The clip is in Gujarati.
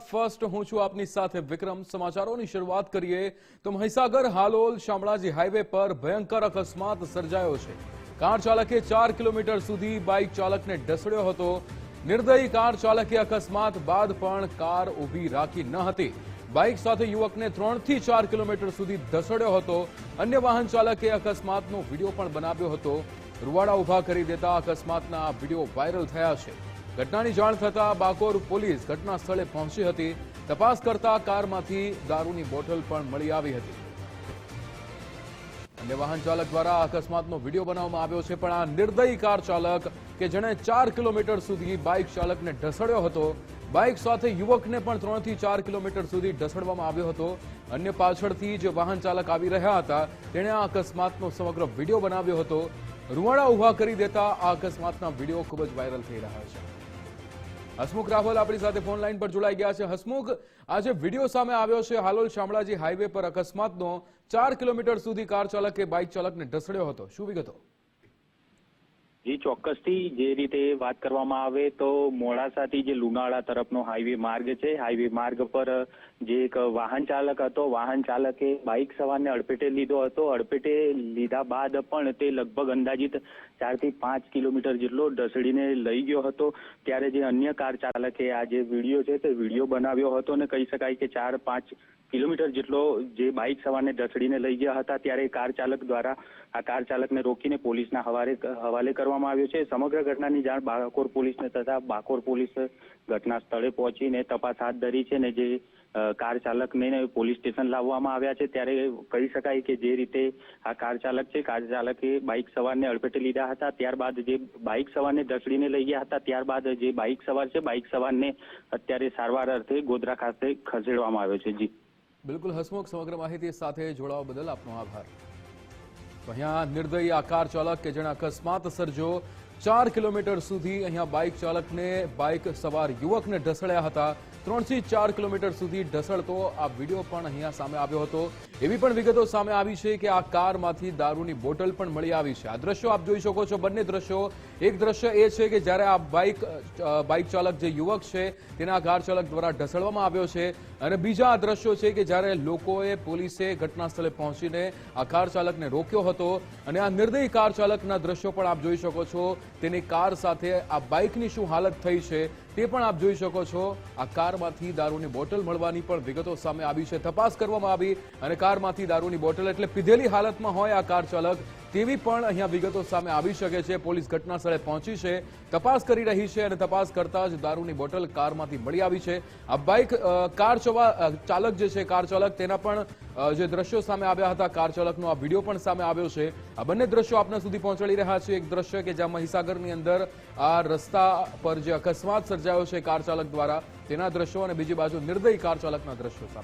ફર્સ્ટ હું છું આપની સાથે વિક્રમ. સમાચારોની શરૂઆત કરીએ તો મહીસાગર હાલોલ શામળાજી હાઈવે પર ભયંકર અકસ્માત સર્જાયો છે. કાર ચાલકે ચાર કિલોમીટર સુધી બાઇક ચાલકને ઢસડ્યો હતો. નિર્દયી કાર ચાલકે અકસ્માત બાદ પણ કાર ઊભી રાખી ન હતી. બાઇક સાથે યુવકને ત્રણથી ચાર કિલોમીટર સુધી ધસડ્યો હતો. અન્ય વાહન ચાલકે અકસ્માતનો વીડિયો પણ બનાવ્યો હતો. રૂવાડા ઊભા કરી દેતા અકસ્માતના વીડિયો વાયરલ થયા છે. ઘટનાની જાણ થતા બાકોર પોલીસ ઘટના સ્થળે પહોંચી હતી. તપાસ કરતા કારમાંથી દારૂની બોટલ પણ મળી આવી હતી. અને વાહન ચાલક દ્વારા અકસ્માતનો વીડિયો બનાવવામાં આવ્યો છે, પણ આ નિર્દયી કાર ચાલક, કે જેણે ચાર કિલોમીટર સુધી બાઇક ચાલકને ઢસડ્યો હતો, બાઇક સાથે યુવકને પણ ત્રણથી ચાર કિલોમીટર સુધી ઢસડવામાં આવ્યો હતો. અન્ય પાછળથી જે વાહન ચાલક આવી રહ્યા હતા, તેણે આ અકસ્માતનો સમગ્ર વીડિયો બનાવ્યો હતો. રૂવાડા ઊભા કરી દેતા આ અકસ્માતના વીડિયો ખૂબ જ વાયરલ થઈ રહ્યા છે. હસમુખ રાહુલ આપણી સાથે ફોન લાઈન પર જોડાઈ ગયા છે. હસમુખ, આજે વીડિયો સામે આવ્યો છે. હાલોલ શામળાજી હાઈવે પર અકસ્માતનો ચાર કિલોમીટર સુધી કાર ચાલકે, બાઇક ચાલકને ઢસડ્યો હતો. શું વિગતો? જી, ચોક્કસથી જે રીતે વાત કરવામાં આવે તો મોડાસાથી જે લુણાવાડા તરફનો હાઈવે માર્ગ છે હાઈવે માર્ગ પર જે એક વાહન ચાલક હતો, વાહન ચાલકે બાઇક સવારને અડફેટે લીધો હતો. અડફેટે લીધા બાદ પણ તે લગભગ અંદાજિત ચારથી પાંચ કિલોમીટર જેટલો ઢસડીને લઈ ગયો હતો. ત્યારે જે અન્ય કાર ચાલકે આ જે વીડિયો છે તે વીડિયો બનાવ્યો હતો અને કહી શકાય કે ચાર પાંચ કિલોમીટર જેટલો જે બાઇક સવારને ઢસડીને લઈ ગયા હતા, ત્યારે કાર ચાલક દ્વારા આ કાર ચાલકને રોકીને પોલીસના હવાલે હવાલે કરવામાં આવ્યો છે. સમગ્ર ઘટનાની જાણ બાકોર પોલીસને તથા બાકોર પોલીસ ઘટના સ્થળે પહોંચીને તપાસ હાથ ધરી છે ને જે કાર ચાલકને પોલીસ સ્ટેશન લાવવામાં આવ્યા છે. ત્યારે કહી શકાય કે જે રીતે આ કાર ચાલક છે, કાર ચાલકે બાઇક સવારને અડફેટે લીધા હતા. ત્યારબાદ જે બાઇક સવારને ઢસડીને લઈ ગયા હતા, ત્યારબાદ જે બાઇક સવાર છે, બાઇક સવારને અત્યારે સારવાર અર્થે ગોધરા ખાતે ખસેડવામાં આવ્યો છે. જી. બિલકુલ હસમુખ, સમગ્ર માહિતી સાથે જોડાવા બદલ આપનો આભાર. અહીંયા નિર્દયી આ કાર ચાલક કે જેણે અકસ્માત સર્જો, ચાર કિલોમીટર સુધી અહીંયા બાઇક ચાલકને બાઇક સવાર યુવકને ઢસડ્યા હતા. ત્રણથી ચાર કિલોમીટર સુધી ઢસડતો આ વીડિયો પણ અહીંયા સામે આવ્યો હતો. એવી પણ વિગતો સામે આવી છે કે આ કારમાંથી દારૂની બોટલ પણ મળી આવી છે. આ દ્રશ્યો આપ જોઈ શકો છો. બંને દ્રશ્યો, એક દ્રશ્ય એ છે કે જ્યારે આ બાઇક બાઇક ચાલક જે યુવક છે, તેના કાર ચાલક દ્વારા ઢસડવામાં આવ્યો છે. અને બીજા આ દ્રશ્યો છે કે જ્યારે લોકોએ પોલીસે ઘટના સ્થળે પહોંચીને આ કાર ચાલકને રોક્યો હતો અને આ નિર્દયી કાર ચાલકના દ્રશ્યો પણ આપ જોઈ શકો છો. તેની કાર સાથે આ બાઇકની શું હાલત થઈ છે તે પણ આપ જોઈ શકો છો. આ કારમાંથી દારૂની બોટલ મળવાની પણ વિગતો સામે આવી છે. તપાસ કરવામાં આવી અને કારમાંથી દારૂની બોટલ એટલે પીધેલી હાલતમાં હોય આ કાર ચાલક તેવી પણ અહીંયા વિગતો સામે આવી શકે છે. પોલીસ ઘટના સ્થળે પહોંચી છે, તપાસ કરી રહી છે અને તપાસ કરતા જ દારૂની બોટલ કારમાંથી મળી આવી છે. આ બાઇક કાર ચાલક જે છે, કાર ચાલક, તેના પણ જે દ્રશ્યો સામે આવ્યા હતા, કાર ચાલકનો આ વીડિયો પણ સામે આવ્યો છે. આ બંને દ્રશ્યો આપના સુધી પહોંચાડી રહ્યા છે. એક દ્રશ્ય કે જ્યાં મહીસાગરની અંદર આ રસ્તા પર જે અકસ્માત સર્જાયો છે કાર ચાલક દ્વારા, તેના દ્રશ્યો અને બીજી બાજુ નિર્દયી કાર ચાલકના દ્રશ્યો સામે.